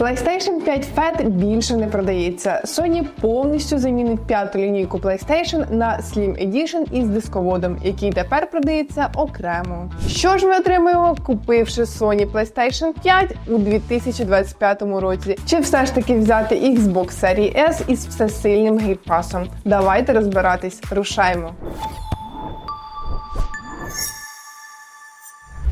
PlayStation 5 Fat більше не продається. Sony повністю замінить п'яту лінійку PlayStation на Slim Edition із дисководом, який тепер продається окремо. Що ж ми отримаємо, купивши Sony PlayStation 5 у 2025 році? Чи все ж таки взяти Xbox Series S із всесильним геймпасом? Давайте розбиратись, рушаймо.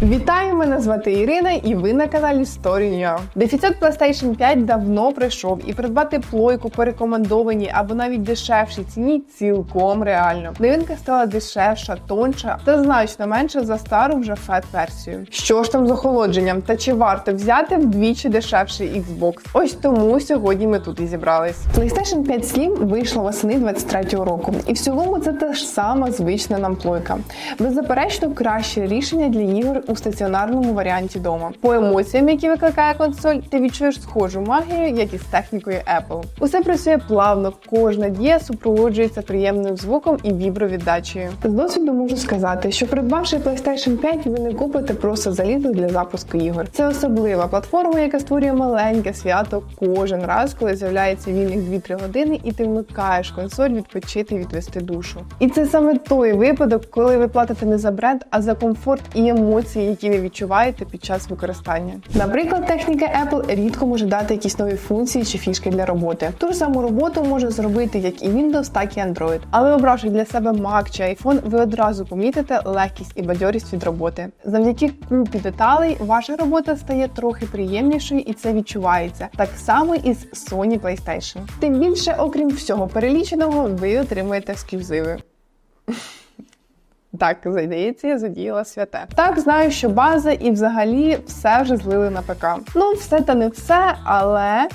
Вітаю, мене звати Ірина, і ви на каналі Story.ua. Дефіцит PlayStation 5 давно пройшов, і придбати плойку по рекомендованій або навіть дешевшій ціні цілком реально. Новинка стала дешевша, тонша та значно менше за стару вже фет версію. Що ж там з охолодженням? Та чи варто взяти вдвічі дешевший Xbox? Ось тому сьогодні ми тут і зібрались. PlayStation 5 Slim вийшла восени 23-го року, і в цілому це та ж сама звична нам плойка. Беззаперечно краще рішення для ігор у стаціонарному варіанті дома. По емоціям, які викликає консоль, ти відчуєш схожу магію, як і з технікою Apple. Усе працює плавно, кожна дія супроводжується приємним звуком і вібровіддачею. З досвіду можу сказати, що придбавши PlayStation 5, ви не купите просто залізо для запуску ігор. Це особлива платформа, яка створює маленьке свято кожен раз, коли з'являється вільних 2-3 години, і ти вмикаєш консоль відпочити відвести душу. І це саме той випадок, коли ви платите не за бренд, а за комфорт і емоції, які ви відчуваєте під час використання. Наприклад, техніка Apple рідко може дати якісь нові функції чи фішки для роботи. Ту ж саму роботу може зробити як і Windows, так і Android. Але обравши для себе Mac чи iPhone, ви одразу помітите легкість і бадьорість від роботи. Завдяки купі деталей ваша робота стає трохи приємнішою, і це відчувається. Так само і з Sony PlayStation. Тим більше, окрім всього переліченого, ви отримуєте ексклюзиви. Так, здається, я задіяла святе. Так, знаю, що база і взагалі все вже злили на ПК. Ну, все та не все, але.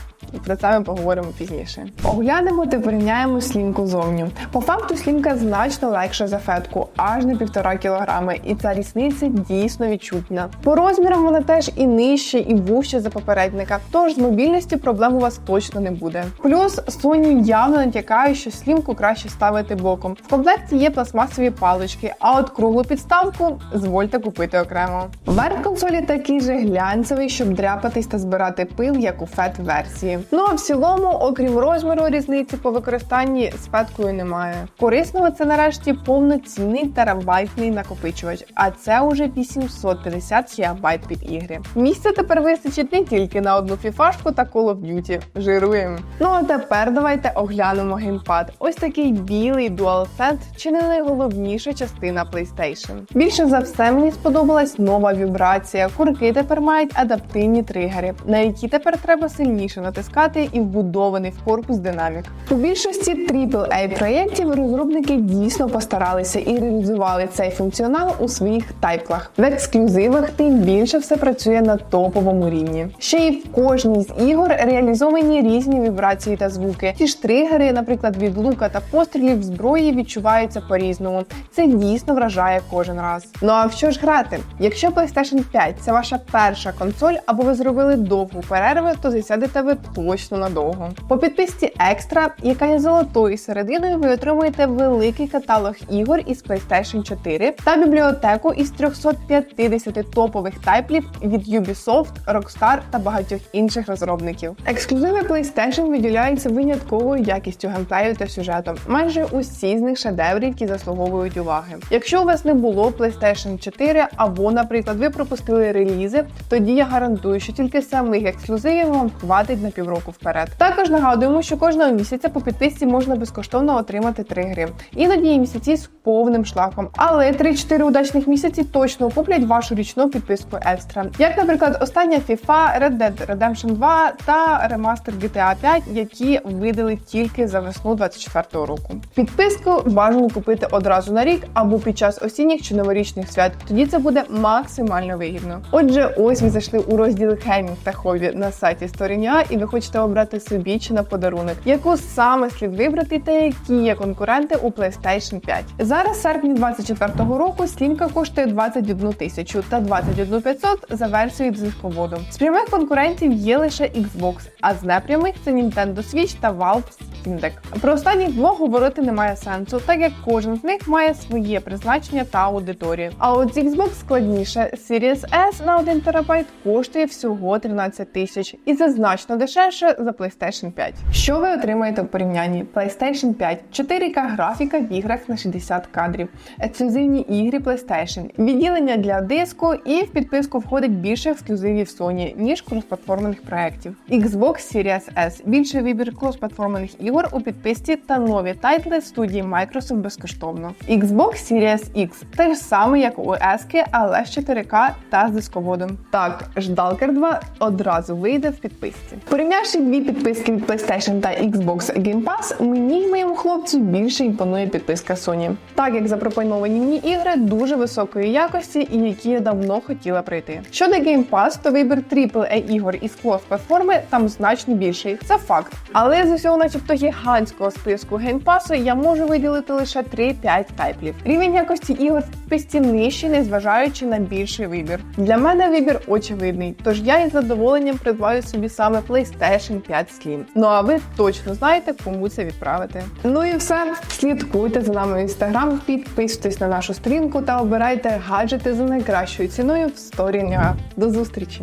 Про це ми поговоримо пізніше. Оглянемо та порівняємо слінку зовні. По факту слінка значно легша за фетку, аж на півтора кілограми, і ця різниця дійсно відчутна. По розмірам вона теж і нижче, і вужче за попередника. Тож з мобільності проблем у вас точно не буде. Плюс Sony явно натякає, що слінку краще ставити боком. В комплекті є пластмасові палички, а от круглу підставку звольте купити окремо. Верх консолі такий же глянцевий, щоб дряпатись та збирати пил, як у фет версії. Ну а в цілому, окрім розміру, різниці по використанні з немає. Корисного це нарешті повноцінний терабайтний накопичувач, а це уже 850 ГБ під ігри. Місця тепер вистачить не тільки на одну фіфашку та Call of Duty. Жируємо. Ну а тепер давайте оглянемо геймпад. Ось такий білий DualSense чи не найголовніша частина PlayStation. Більше за все мені сподобалась нова вібрація. Курки тепер мають адаптивні тригери, на які тепер треба сильніше натискати і вбудований в корпус динамік. У більшості AAA проєктів розробники дійсно постаралися і реалізували цей функціонал у своїх тайтлах. В ексклюзивах тим більше все працює на топовому рівні. Ще й в кожній з ігор реалізовані різні вібрації та звуки. Ті ж тригери, наприклад, від лука та пострілів зброї відчуваються по-різному. Це дійсно вражає кожен раз. Ну а в що ж грати? Якщо PlayStation 5 це ваша перша консоль, або ви зробили довгу перерву, то засядете ви точно надовго. По підписці Екстра, яка є золотою серединою, ви отримуєте великий каталог ігор із PlayStation 4 та бібліотеку із 350 топових тайплів від Ubisoft, Rockstar та багатьох інших розробників. Ексклюзиви PlayStation виділяються винятковою якістю геймплею та сюжетом. Майже усі з них шедеври, які заслуговують уваги. Якщо у вас не було PlayStation 4 або, наприклад, ви пропустили релізи, тоді я гарантую, що тільки самих ексклюзивів вам хватить на півроку вперед. Також нагадуємо, що кожного місяця по підписці можна безкоштовно отримати три гри. Іноді місяці з повним шлаком, але 3-4 удачних місяці точно окуплять вашу річну підписку екстра. Як, наприклад, остання FIFA, Red Dead Redemption 2 та ремастер GTA 5, які видали тільки за весну 24 року. Підписку бажано купити одразу на рік або під час осінніх чи новорічних свят. Тоді це буде максимально вигідно. Отже, ось ви зайшли у розділ геймінг та хобі на сайті Story.ua і ви хочете обрати собі чи на подарунок, яку саме слід вибрати та які є конкуренти у PlayStation 5. Зараз серпні 24-го року слімка коштує 21 тисячу та 21 500 за версією дисководу. З прямих конкурентів є лише Xbox, а з непрямих це Nintendo Switch та Valve Steam Про останніх двох говорити немає сенсу, так як кожен з них має своє призначення та аудиторію. А от Xbox складніше. Series S на 1 ТБ коштує всього 13 тисяч, і це значно дешевше за PlayStation 5. Що ви отримаєте в порівнянні? PlayStation 5 4К графіка в іграх на 60 кадрів, ексклюзивні ігри PlayStation, відділення для диску і в підписку входить більше ексклюзивів Sony, ніж кросплатформених проєктів. Xbox Series S більше вибір кросплатформених ігор у підписці та нові тайтли студії Microsoft безкоштовно. Xbox Series X те ж саме, як у S, але з 4К та з дисководом. Так, Ждалкер 2 одразу вийде в підписці. Порівнявши дві підписки від PlayStation та Xbox Game Pass, мені і моєму хлопцю більше імпонує підписка Sony, так як запропоновані мені ігри дуже високої якості і які я давно хотіла пройти. Щодо Game Pass, то вибір AAA ігор із крос-платформи там значно більший. Це факт. Але з усього, начебто, гігантського списку Pass я можу виділити лише 3-5 тайплів. Рівень якості ігор в підписці нижчий, незважаючи на більший вибір. Для мене вибір очевидний, тож я із задоволенням придбаю собі саме PlayStation 5 Slim. Ну а ви точно знаєте, кому це відправити. Ну і все. Слідкуйте за нами в інстаграм, підписуйтесь на нашу сторінку та обирайте гаджети за найкращою ціною в сторіння. До зустрічі!